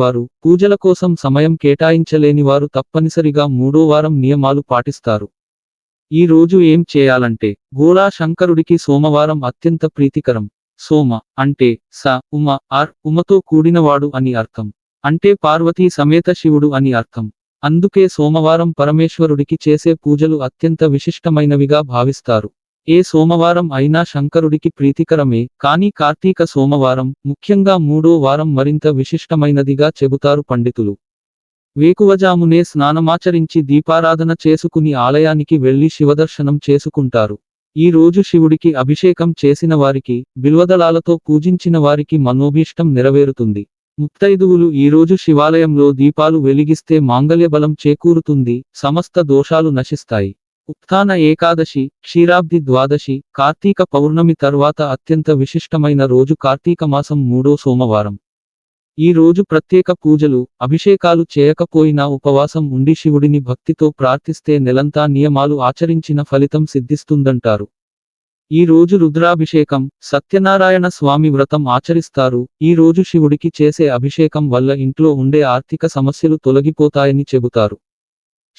వారు పూజల కోసం సమయం కేటాయించలేని వారు తప్పనిసరిగా మూడో వారం నియమాలు పాటిస్తారు. ఈ రోజు ఏం చేయాలంటే భోళా శంకరుడికి సోమవారం అత్యంత ప్రీతికరం. సోమ అంటే స ఉమ ఆర్ ఉమతో కూడినవాడు అని అర్థం. అంటే పార్వతీ సమేత శివుడు అని అర్థం. అందుకే సోమవారం పరమేశ్వరుడికి చేసే పూజలు అత్యంత విశిష్టమైనవిగా భావిస్తారు. ఏ సోమవారం అయినా శంకరుడికి ప్రీతికరమే కానీ కార్తీక సోమవారం ముఖ్యంగా మూడో వారం మరింత విశిష్టమైనదిగా చెబుతారు పండితులు. వేకువజామునే స్నానమాచరించి దీపారాధన చేసుకుని ఆలయానికి వెళ్ళి శివదర్శనం చేసుకుంటారు. ఈ రోజు శివుడికి అభిషేకం చేసిన వారికి బిల్వదళాలతో పూజించిన వారికి మనోభీష్టం నెరవేరుతుంది. ముత్తైదువులు ఈ రోజు శివాలయంలో దీపాలు వెలిగిస్తే మాంగళ్యబలం చేకూరుతుంది సమస్త దోషాలు నశిస్తాయి. ఉత్థాన ఏకాదశి క్షీరాబ్ది ద్వాదశి కార్తీక పౌర్ణమి తర్వాత అత్యంత విశిష్టమైన రోజు కార్తీక మాసం మూడో సోమవారం. ఈ రోజు ప్రత్యేక పూజలు అభిషేకాలు చేయకపోయినా ఉపవాసం ఉండి శివుడిని భక్తితో ప్రార్థిస్తే నెలంతా నియమాలు ఆచరించిన ఫలితం సిద్ధిస్తుందంటారు. ఈ రోజు రుద్రాభిషేకం సత్యనారాయణ స్వామి వ్రతం ఆచరిస్తారు. ఈ రోజు శివుడికి చేసే అభిషేకం వల్ల ఇంట్లో ఉండే ఆర్థిక సమస్యలు తొలగిపోతాయని చెబుతారు.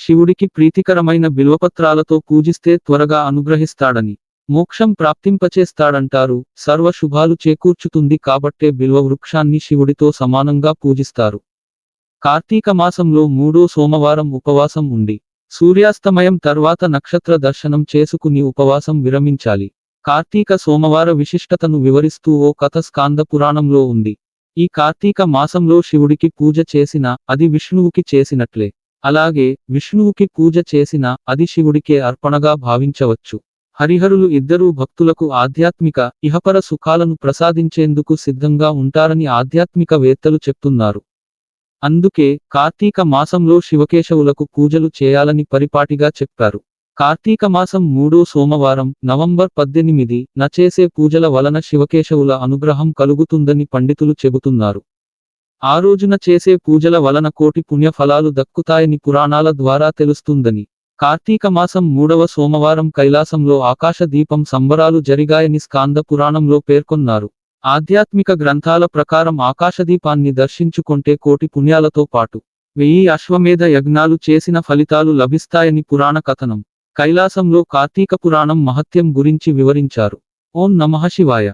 శివుడికి ప్రీతికరమైన బిల్వపత్రాలతో పూజిస్తే త్వరగా అనుగ్రహిస్తాడని. మోక్షం ప్రాప్తింపచేస్తాడంటారు సర్వ శుభాలు చేకూర్చుతుంది కాబట్టే బిల్వ వృక్షాన్ని శివుడితో సమానంగా పూజిస్తారు. కార్తీక మాసంలో మూడో సోమవారం ఉపవాసం ఉండి సూర్యాస్తమయం తర్వాత నక్షత్ర దర్శనం చేసుకుని ఉపవాసం విరమించాలి. కార్తీక సోమవార విశిష్టతను వివరిస్తూ ఓ కథ స్కాంద పురాణంలో ఉంది. ఈ కార్తీక మాసంలో శివుడికి పూజ చేసినా అది విష్ణువుకి చేసినట్లే. అలాగే విష్ణువుకి పూజ చేసినా అది శివుడికే అర్పణగా భావించవచ్చు. హరిహరులు ఇద్దరూ భక్తులకు ఆధ్యాత్మిక ఇహపర సుఖాలను ప్రసాదించేందుకు సిద్ధంగా ఉంటారని ఆధ్యాత్మిక వేత్తలు చెప్తున్నారు. అందుకే కార్తీక మాసంలో శివకేశవులకు పూజలు చేయాలని పరిపాటిగా చెప్పారు. కార్తీక మాసం మూడో సోమవారం నవంబర్ పద్దెనిమిది నచేసే పూజల వలన శివకేశవుల అనుగ్రహం కలుగుతుందని పండితులు చెబుతున్నారు. ఆ రోజున చేసే పూజల వలన కోటి పుణ్యఫలాలు దక్కుతాయని పురాణాల ద్వారా తెలుస్తుందని. కార్తీక మాసం మూడవ సోమవారం కైలాసంలో ఆకాశ దీపం సంబరాలు జరిగాయని స్కాంద పురాణంలో పేర్కొన్నారు. ఆధ్యాత్మిక గ్రంథాల ప్రకారం ఆకాశదీపాన్ని దర్శించుకుంటే కోటి పుణ్యాలతో పాటు వెయ్యి అశ్వమేధ యజ్ఞాలు చేసిన ఫలితాలు లభిస్తాయని పురాణ కథనం. కైలాసంలో కార్తీక పురాణం మహత్యం గురించి వివరించారు. ఓం నమః శివాయ.